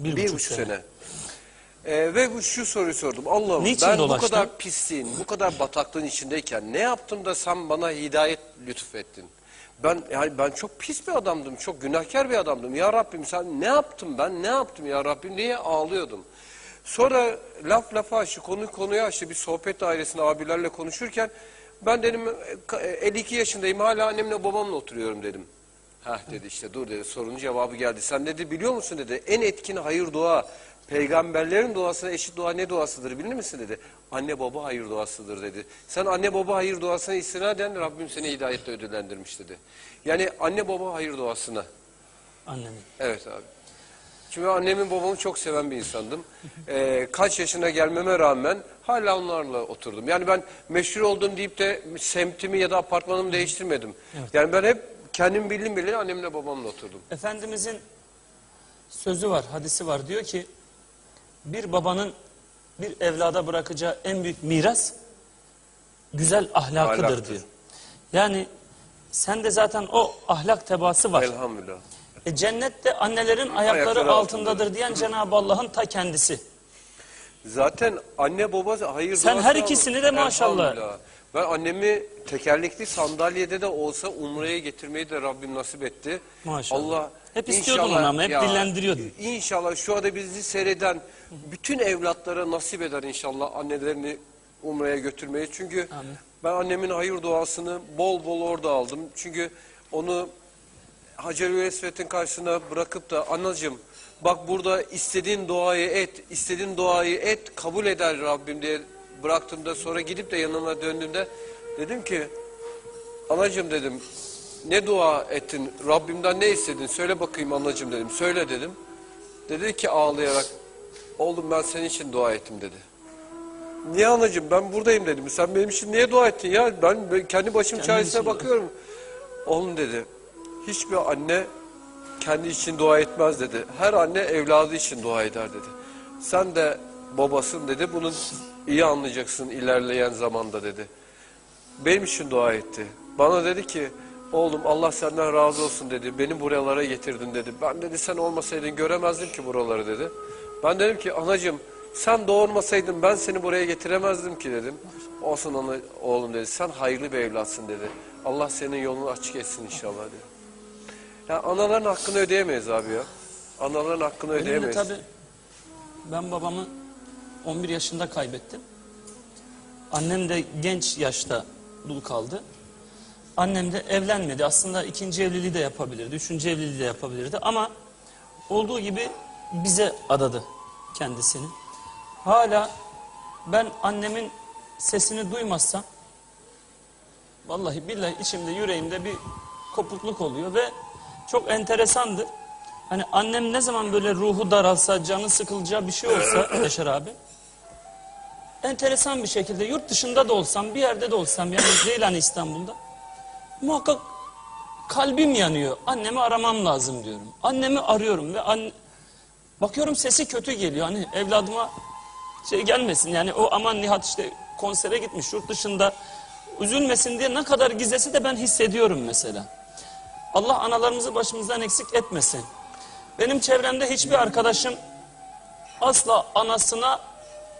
Bir Bir, buçuk buçuk, sene. sene. Ee, ve bu şu soruyu sordum. Allah'ım Niçin ben dolaştın? bu kadar pisliğin, bu kadar bataklığın içindeyken ne yaptım da sen bana hidayet lütfettin? Ben yani ben çok pis bir adamdım, çok günahkar bir adamdım. Ya Rabbim sen ne yaptım ben, ne yaptım ya Rabbim diye ağlıyordum. Sonra laf lafa açtı, konu konuya açtı. Bir sohbet dairesinde abilerle konuşurken ben dedim e, 52 yaşındayım hala annemle babamla oturuyorum dedim. Heh dedi işte dur dedi sorunun cevabı geldi. Sen dedi biliyor musun dedi en etkin hayır dua peygamberlerin duasına eşit dua ne duasıdır bilir misin dedi. Anne baba hayır duasıdır dedi. Sen anne baba hayır duasına istinaden Rabbim seni hidayetle ödüllendirmiş dedi. Yani anne baba hayır duasına. Annemin. Evet abi. Çünkü annemin babamı çok seven bir insandım. Ee, kaç yaşına gelmeme rağmen hala onlarla oturdum. Yani ben meşhur oldum deyip de semtimi ya da apartmanımı değiştirmedim. Yani ben hep kendim bildim bileli annemle babamla oturdum. Efendimizin sözü var, hadisi var. Diyor ki bir babanın bir evlada bırakacağı en büyük miras güzel ahlakıdır Ahlaktır. diyor. Yani sende zaten o ahlak tebaası var. Elhamdülillah. E, cennette annelerin ayakları, Ayakları altındadır altındadır. diyen Cenab-ı Allah'ın ta kendisi. Zaten anne baba hayır Sen her ikisini de maşallah. Ben annemi tekerlekli sandalyede de olsa Umre'ye getirmeyi de Rabbim nasip etti. Maşallah. Allah Hep istiyordun inşallah- onu ama, hep dillendiriyordun. İnşallah şu anda bizi seyreden bütün evlatlara nasip eder inşallah annelerini Umre'ye götürmeyi. Çünkü Amin. ben annemin hayır duasını bol bol orada aldım. Çünkü onu Hacer-ül Esved'in karşısına bırakıp da anacığım bak burada istediğin duayı et, istediğin duayı et kabul eder Rabbim diye bıraktığımda sonra gidip de yanına döndüğümde dedim ki anacığım dedim ne dua ettin Rabbimden ne istedin söyle bakayım anacığım dedim söyle dedim. Dedi ki ağlayarak oğlum ben senin için dua ettim dedi. Niye anacığım ben buradayım dedim. Sen benim için niye dua ettin ya? Ben kendi başım çaresine için bakıyorum. Oğlum dedi. Hiçbir anne kendi için dua etmez dedi. Her anne evladı için dua eder dedi. Sen de babasın dedi. Bunu iyi anlayacaksın ilerleyen zamanda dedi. Benim için dua etti. Bana dedi ki oğlum Allah senden razı olsun dedi. Beni buralara getirdin dedi. Ben dedi sen olmasaydın göremezdim ki buraları dedi. Ben dedim ki anacığım sen doğurmasaydın ben seni buraya getiremezdim ki dedim. Olsun ana, oğlum dedi sen hayırlı bir evlatsın dedi. Allah senin yolunu açık etsin inşallah dedi. Ya anaların hakkını ödeyemeyiz abi ya. Anaların hakkını Benim de ödeyemeyiz. tabii ben babamı 11 yaşında kaybettim. Annem de genç yaşta dul kaldı. Annem de evlenmedi. Aslında ikinci evliliği de yapabilirdi. Üçüncü evliliği de yapabilirdi. Ama olduğu gibi bize adadı kendisini. Hala ben annemin sesini duymazsam vallahi billahi içimde yüreğimde bir kopukluk oluyor ve çok enteresandır. Hani annem ne zaman böyle ruhu daralsa, canı sıkılacağı bir şey olsa Yaşar abi. Enteresan bir şekilde yurt dışında da olsam, bir yerde de olsam yani değil hani İstanbul'da. Muhakkak kalbim yanıyor. Annemi aramam lazım diyorum. Annemi arıyorum ve anne, bakıyorum sesi kötü geliyor. Hani evladıma şey gelmesin yani o aman Nihat işte konsere gitmiş yurt dışında üzülmesin diye ne kadar gizlese de ben hissediyorum mesela. Allah analarımızı başımızdan eksik etmesin. Benim çevremde hiçbir arkadaşım asla anasına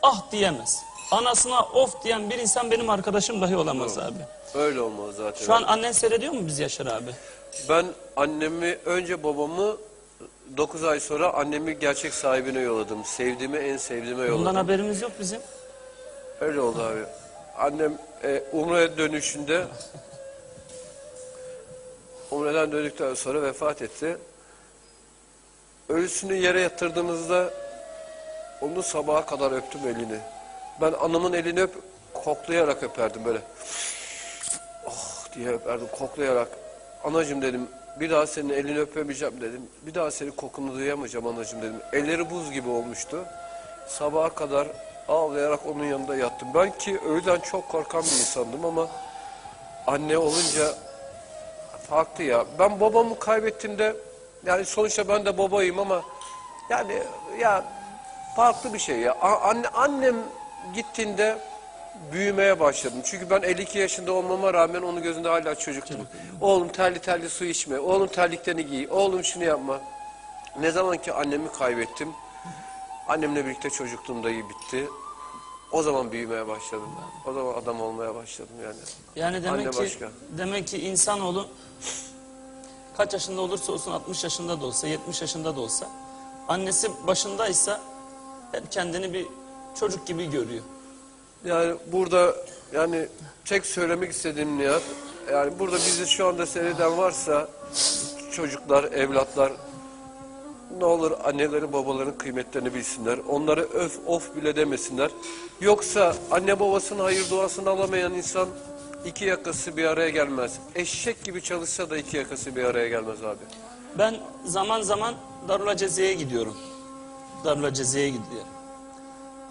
ah diyemez. Anasına of diyen bir insan benim arkadaşım dahi olamaz abi. Öyle olmaz zaten. Şu an annen seyrediyor mu biz Yaşar abi? Ben annemi önce babamı 9 ay sonra annemi gerçek sahibine yolladım. Sevdiğime en sevdiğime yolladım. Bundan haberimiz yok bizim. Öyle oldu abi. Annem e, Umre dönüşünde Umre'den döndükten sonra vefat etti. Ölüsünü yere yatırdığımızda onu sabaha kadar öptüm elini. Ben anamın elini öp koklayarak öperdim böyle. Oh diye öperdim koklayarak. Anacım dedim bir daha senin elini öpemeyeceğim dedim. Bir daha senin kokunu duyamayacağım anacım dedim. Elleri buz gibi olmuştu. Sabaha kadar ağlayarak onun yanında yattım. Ben ki öğlen çok korkan bir insandım ama anne olunca farklı ya. Ben babamı kaybettiğimde yani sonuçta ben de babayım ama yani ya farklı bir şey ya. Anne, annem gittiğinde büyümeye başladım. Çünkü ben 52 yaşında olmama rağmen onun gözünde hala çocuktum. Oğlum terli terli su içme. Oğlum terliklerini giy. Oğlum şunu yapma. Ne zaman ki annemi kaybettim Annemle birlikte çocukluğumda iyi bitti. O zaman büyümeye başladım. O zaman adam olmaya başladım yani. Yani demek Anne ki başka. demek ki insanoğlu kaç yaşında olursa olsun 60 yaşında da olsa 70 yaşında da olsa annesi başındaysa hep kendini bir çocuk gibi görüyor. Yani burada yani tek söylemek istediğim Nihat, yani burada bizi şu anda seyreden varsa çocuklar, evlatlar ne olur anneleri babaların kıymetlerini bilsinler. Onları öf of bile demesinler. Yoksa anne babasının hayır duasını alamayan insan iki yakası bir araya gelmez. Eşek gibi çalışsa da iki yakası bir araya gelmez abi. Ben zaman zaman Darül Aceziye'ye gidiyorum. Darül Aceziye'ye gidiyorum.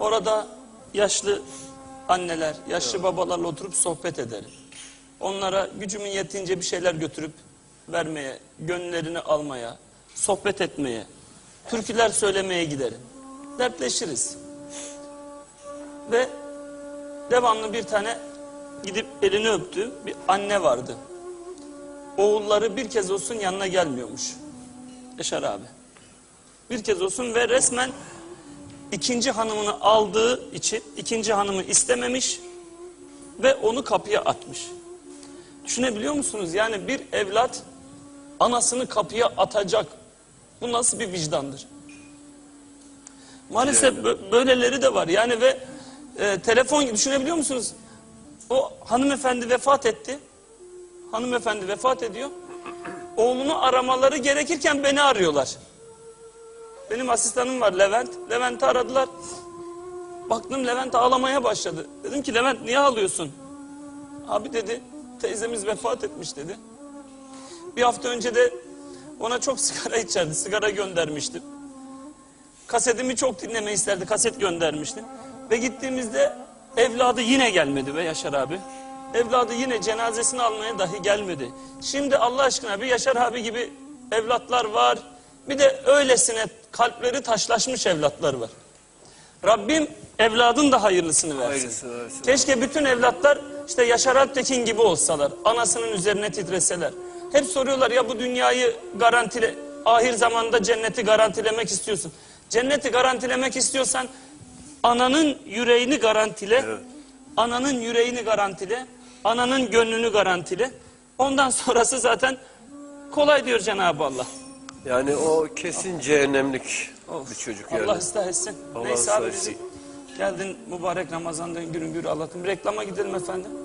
Orada yaşlı anneler, yaşlı babalarla oturup sohbet ederim. Onlara gücümün yetince bir şeyler götürüp vermeye, gönüllerini almaya, sohbet etmeye, türküler söylemeye giderim. Dertleşiriz. Ve devamlı bir tane gidip elini öptüğüm bir anne vardı oğulları bir kez olsun yanına gelmiyormuş. Yaşar abi. Bir kez olsun ve resmen ikinci hanımını aldığı için ikinci hanımı istememiş ve onu kapıya atmış. Düşünebiliyor musunuz? Yani bir evlat anasını kapıya atacak. Bu nasıl bir vicdandır? Maalesef bö- böyleleri de var. Yani ve e, telefon düşünebiliyor musunuz? O hanımefendi vefat etti hanımefendi vefat ediyor. Oğlunu aramaları gerekirken beni arıyorlar. Benim asistanım var Levent. Levent'i aradılar. Baktım Levent ağlamaya başladı. Dedim ki Levent niye ağlıyorsun? Abi dedi teyzemiz vefat etmiş dedi. Bir hafta önce de ona çok sigara içerdi. Sigara göndermiştim. Kasetimi çok dinlemeyi isterdi. Kaset göndermiştim. Ve gittiğimizde evladı yine gelmedi ve Yaşar abi. Evladı yine cenazesini almaya dahi gelmedi. Şimdi Allah aşkına bir Yaşar abi gibi evlatlar var. Bir de öylesine kalpleri taşlaşmış evlatlar var. Rabbim evladın da hayırlısını versin. Hayırlısını versin. Keşke bütün evlatlar işte Yaşar Alptekin gibi olsalar. Anasının üzerine titreseler. Hep soruyorlar ya bu dünyayı garantile, ahir zamanda cenneti garantilemek istiyorsun. Cenneti garantilemek istiyorsan ananın yüreğini garantile. Ananın yüreğini garantile. Ananın gönlünü garantile. Ondan sonrası zaten kolay diyor Cenab-ı Allah. Yani o kesin cehennemlik Of. bir çocuk yani. Allah ıslah etsin. Allah Neyse ıslah abi etsin. geldin mübarek Ramazan'da gürün gür Allah'ım. Reklama gidelim efendim.